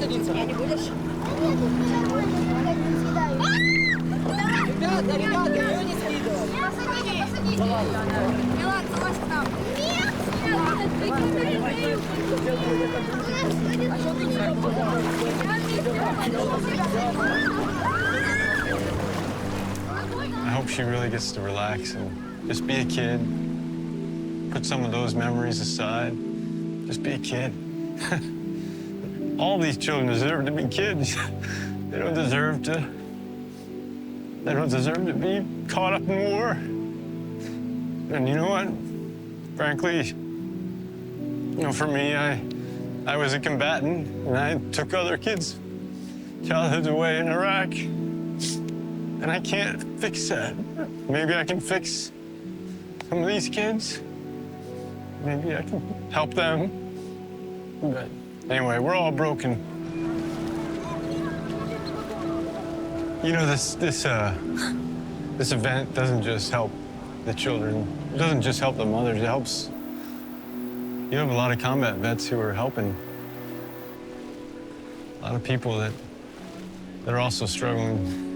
садиться. Я не будешь? Ребята, ребята, ее не скидывай. Посадите, посадите. Милан, залазь к нам. Нет! I hope she really gets to relax and just be a kid. Put some of those memories aside. Just be a kid. All these children deserve to be kids. they don't deserve to. They don't deserve to be caught up in war. And you know what? Frankly, you know, for me, I, I was a combatant, and I took other kids' childhoods away in Iraq. And I can't fix that. Maybe I can fix some of these kids. Maybe I can help them. But anyway, we're all broken. You know, this this uh this event doesn't just help the children. It doesn't just help the mothers. It helps. You have a lot of combat vets who are helping. A lot of people that that are also struggling